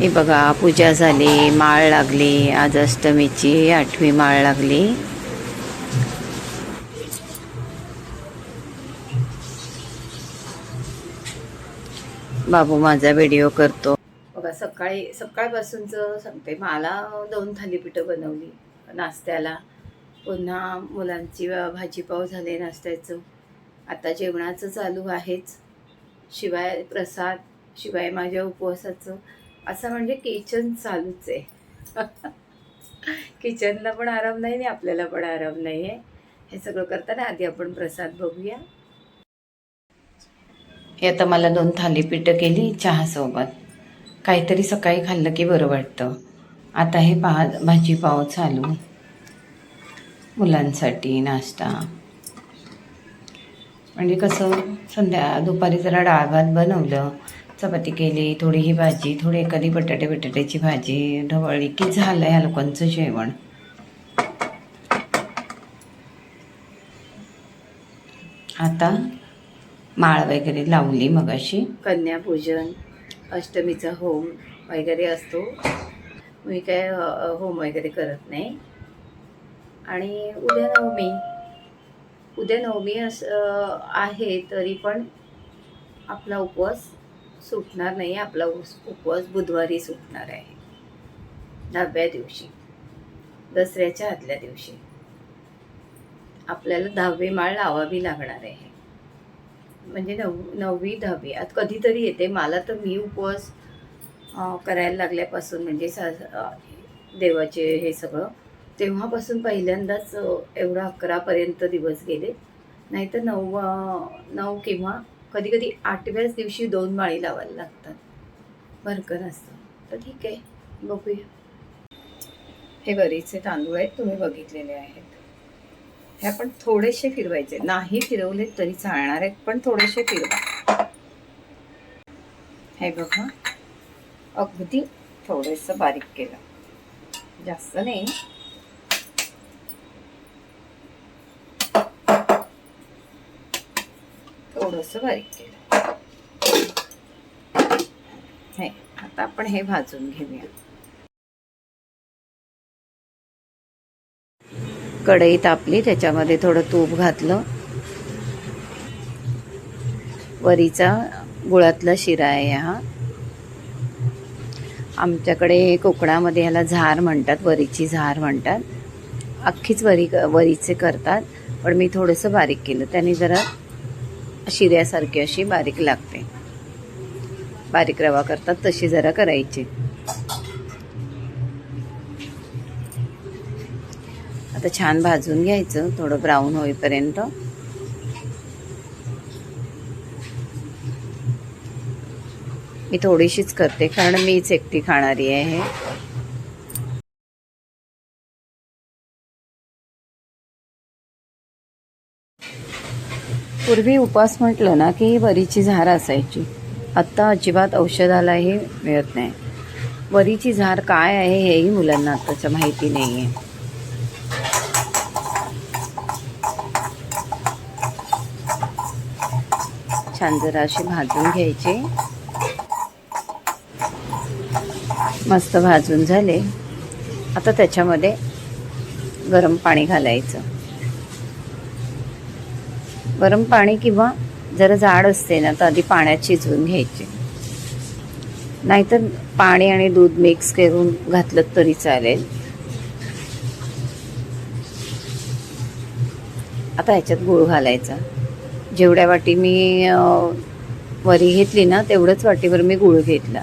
हे बघा पूजा झाली माळ लागली आज अष्टमीची आठवी माळ लागली. बाबू माझा व्हिडिओ करतो. बघा सकाळी सकाळपासूनचं सांगते मला दोन थालीपीठं बनवली नाश्त्याला. पुन्हा मुलांची भाजीपाव झाले नाश्त्याचं. आता जेवणाचं चालू आहेच. शिवाय प्रसाद शिवाय माझ्या उपवासाचं. असं म्हणजे किचन चालूच आहे. किचनला पण आराम नाही आणि आपल्याला पण आराम नाही आहे. हे सगळं करताना आधी आपण प्रसाद बघूया. हे आता मला दोन थालीपीठं केली चहासोबत. काहीतरी सकाळी खाल्लं की बरं वाटतं. आता हे पहा भाजीपाव चालू. मुलांसाठी नाश्ता. म्हणजे कसं संध्या दुपारी जरा डाळ भात बनवलं. चपाती केली थोडी ही भाजी थोडी एखादी बटाटे बटाट्याची भाजी ढवळली की झालं या लोकांचं जेवण. आता माळ वगैरे लावली मगाशी. कन्यापूजन अष्टमीचा होम वगैरे असतो. मी काय होम वगैरे करत नाही. आणि उद्या नवमी. उद्या नवमी अस आहे तरी पण आपला उपवास सुटणार नाही आपला उपवास बुधवारी सुटणार आहे. दहाव्या दिवशी दसऱ्याच्या आदल्या दिवशी. आपल्याला दहावी माळ लावावी लागणार आहे. म्हणजे नव नववी दहावी आता कधीतरी येते. मला तर मी उपवास करायला लागल्यापासून म्हणजे सा देवाचे हे सगळं तेव्हापासून पहिल्यांदाच एवढा अकरापर्यंत दिवस गेले. नाहीतर नऊ नऊ किंवा कधी कधी आठव्याच दिवशी दोन माळी लावायला लागतात. भरकर असतं. तर ठीक आहे बघूया. हे बरेचसे तांदूळ आहेत तुम्ही बघितलेले आहेत. हे आपण थोडेसे फिरवायचे. नाही फिरवले तरी चालणार आहेत पण थोडेसे फिरवा. हे बघा. अगदी थोडंसं बारीक केलं. जास्त नाही. थोडंसं बारीक केलं. हे आता आपण हे भाजून घेऊया. कढई तापली त्याच्यामध्ये थोडं तूप घातलं. वरीचा गुळातला शिरा आहे हा. आमच्याकडे कोकणामध्ये ह्याला झार म्हणतात वरीची झार म्हणतात. अख्खीच वरी वरीचे करतात पण मी थोडंसं बारीक केलं. त्याने जरा शिऱ्यासारखी अशी बारीक लागते. बारीक रवा करतात तशी जरा करायची. आता छान भाजून घ्यायचं थोडं ब्राऊन होईपर्यंत. मी थोडीशीच करते कारण मीच एकटी खाणारी आहे पूर्वी उपास म्हटलं ना की वरीची झार असायची. आत्ता अजिबात औषधालाही मिळत नाही. वरीची झार काय आहे हेही मुलांना आत्ताचं माहिती नाही आहे छान जरा अशी भाजून घ्यायची. मस्त भाजून झाले. आता त्याच्यामध्ये गरम पाणी घालायचं. गरम पाणी किंवा जरा जाड असते ना तर आधी पाण्यात शिजवून घ्यायचे. नाहीतर पाणी आणि दूध मिक्स करून घातलं तरी चालेल. आता ह्याच्यात गूळ घालायचा. जेवढ्या वाटी मी वरी घेतली ना तेवढंच वाटीवर मी गूळ घेतला.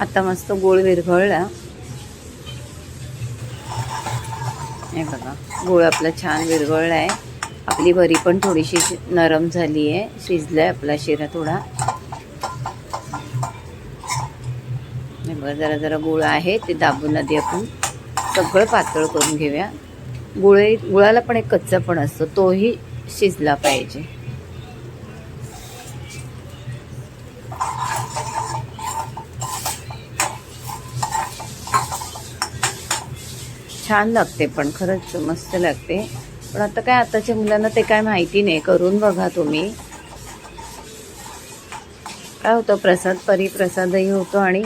आता मस्त गोळ विरघळला. हे बघा गोळ आपला छान विरघळला आहे आपली भरी पण थोडीशी नरम झाली आहे शिजलाय आपला शिरा थोडा. हे बघा जरा जरा गुळ आहे. ते दाबून आधी आपण सगळं पातळ करून घेऊया. गुळे गुळाला पण एक कच्चा पण असतो. तोही शिजला पाहिजे. छान लागते पण खरंच मस्त लागते. पण आता काय आताच्या मुलांना ते काय माहिती नाही करून बघा तुम्ही. काय होतं प्रसाद परिप्रसादही होतो आणि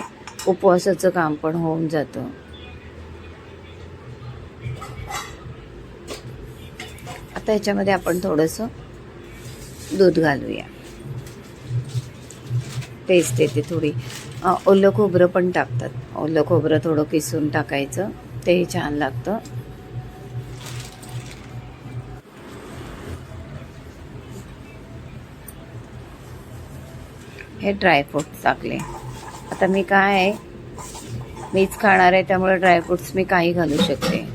उपवासाचं काम पण होऊन जातं. आता याच्यामध्ये आपण थोडंसं दूध घालूया. पेस्ट येते थोडी. ओलं खोबरं पण टाकतात. ओलं खोबरं थोडं किसून टाकायचं. तेही छान लागतं. हे ड्रायफ्रूट टाकले. आता मी काय आहे? मीच खाणार आहे त्यामुळे ड्रायफ्रूट्स मी काही घालू शकते.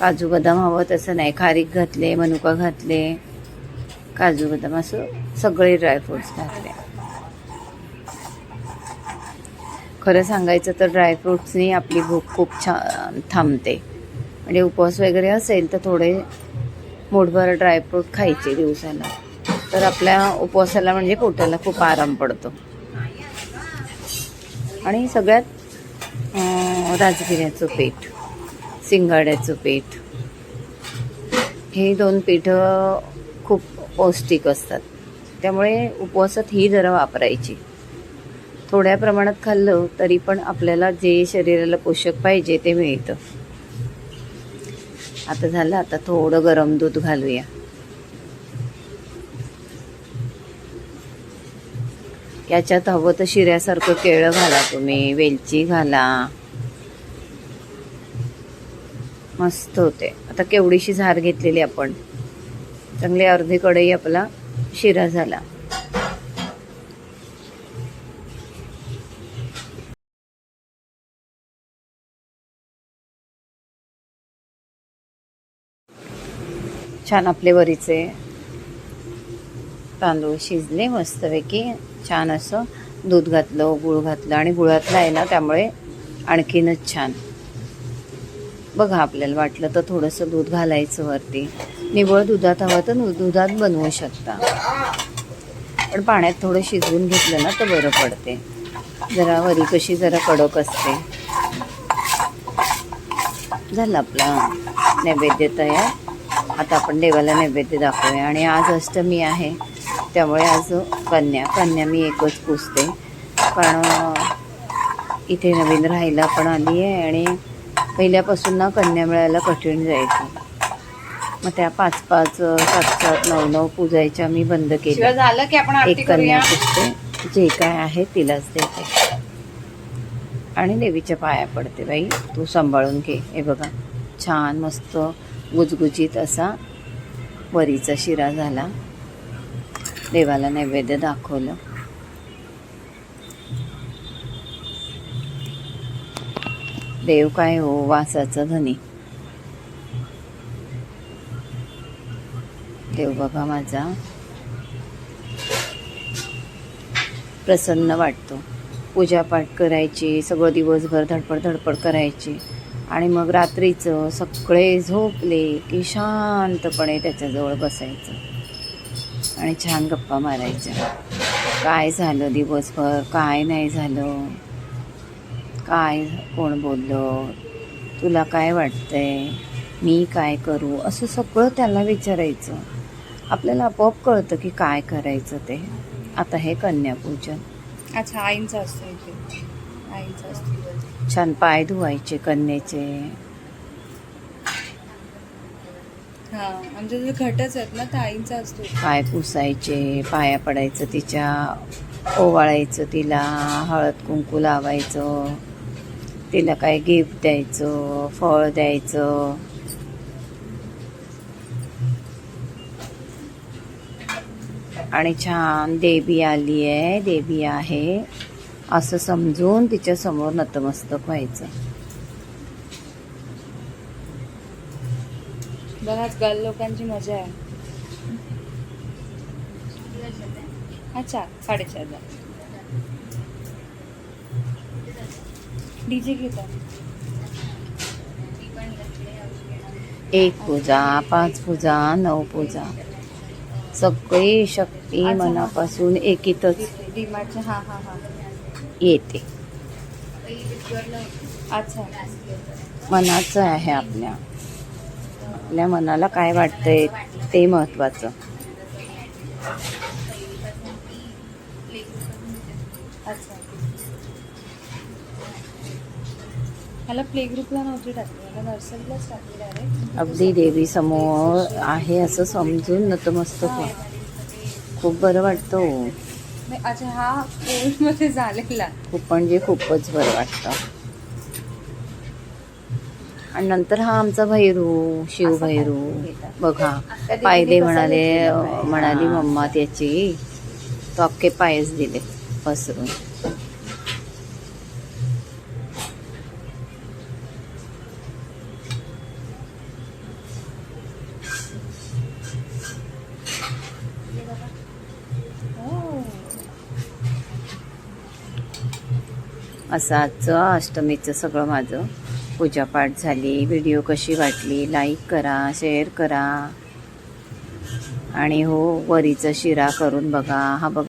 काजू बदाम हवं तसं नाही. खारीक घातले मनुका घातले. काजू बदाम असं सगळे ड्रायफ्रूट्स घातले. खरं सांगायचं तर ड्रायफ्रुट्सनी आपली भूक खूप छान थांबते. म्हणजे उपवास वगैरे असेल तर थोडे मोठभर ड्रायफ्रूट खायचे दिवसाला. तर आपल्या उपवासाला म्हणजे पोटाला खूप आराम पडतो. आणि सगळ्यात राजगिऱ्याचं पीठ सिंगाड्याचं पीठ हे दोन पीठं खूप पौष्टिक असतात. त्यामुळे उपवासात ही जरा वापरायची. थोड्या प्रमाणात खाल्लं तरी पण आपल्याला जे शरीराला पोषक पाहिजे ते मिळतं. आता झालं आता थोडं गरम दूध घालूया. याच्यात हवं तर शिऱ्यासारखं केळं घाला तुम्ही वेलची घाला. मस्त होते. आता केवढीशी झार घेतलेली आपण. चांगली अर्धी कढई आपला शिरा झाला. छान आपले वरीचे तांदूळ शिजले मस्तपैकी. छान असं दूध घातलं गुळ घातलं आणि गुळातलं आहे ना त्यामुळे आणखीनच छान. बघा आपल्याला वाटलं तर थोडंसं दूध घालायचं वरती. निवळ दुधात हवं तर दुधात बनवू शकता. पण पाण्यात थोडं शिजवून घेतलं ना तर बरं पडते. जरा वरी कशी जरा कडक असते. झालं आपला नैवेद्य तयार. आता आपण देवाला नैवेद्य दाखवूया. आणि आज अष्टमी आहे त्यामुळे आज कन्या कन्या मी एकच पुसते पण इथे नवीन राहायला पण आली आहे आणि पहिल्यापासून ना कन्या मिळायला कठीण जायचं. मग त्या पाच पाच सात सात नऊ नऊ पूजायच्या मी बंद केल्या. झालं की आपण एक कन्या पुसते जे काय आहे तिलाच देते. आणि देवीच्या पाया पडते बाई. तू सांभाळून घे. हे बघा छान मस्त गुजगुजीत असा वरीचा शिरा झाला. देवाला नैवेद्य दाखवलं. देव काय हो वासाचा धनी देव बघा माझा प्रसन्न वाटतो. पूजापाठ करायची सगळं दिवसभर धडपड धडपड करायची. आणि मग रात्रीचं सगळे झोपले की शांतपणे त्याच्याजवळ बसायचं. आणि छान गप्पा मारायच्या. काय झालं दिवसभर? काय नाही झालं? काय कोण बोललं? तुला काय वाटतंय? मी काय करू? असं सगळं त्याला विचारायचं. आपल्याला आपोआप कळतं की काय करायचं ते. आता हे कन्यापूजन. अच्छा आईंचं असतं छान पाय धुवायचे कन्येचे. हा आमच्या तिथे घटच आहेत ना तर आईंचा असतो पाय पुसायचे पाया पडायचं तिच्या ओवाळायचं तिला हळद कुंकू लावायचं तिला काय गिफ्ट द्यायचं फळ द्यायचं. आणि छान देवी आली आहे देवी आहे. असं समजून तिच्या समोर नतमस्तक व्हायचं. बघाच गर्ल लोकांची मजा आहे. अच्छा साडेचार डीजे घेतात एक पूजा पाच पूजा नऊ पूजा. सगळी शक्ती. मनापासून एकीतच डीमार्टच्या हा हा हा येते. अच्छा. मनाचं आहे आपल्या. आपल्या मनाला काय वाटतंय ते महत्वाचं. अच्छा. ह्याला प्ले ग्रुपला नव्हती टाकली. ह्याला नर्सरीलाच टाकली डायरेक्ट अगदी देवी समोर आहे असं समजून नतमस्तक. खूप बरं वाटतं हो. अच्छा हा कोविडमध्ये झालेला. खूप म्हणजे खूपच बरं वाटतं. आणि नंतर हा आमचा भैरू शिवभैरू. बघा पायदे म्हणाले म्हणाली मम्मा त्याची. तो अख्खे पायच दिले पसरून. हो. असं आजचं अष्टमीचं सगळं माझं. पूजापाठ झाली व्हिडिओ कशी वाटली लाईक करा शेअर करा. आणि हो वरीचा शिरा करून बघा. हा बघ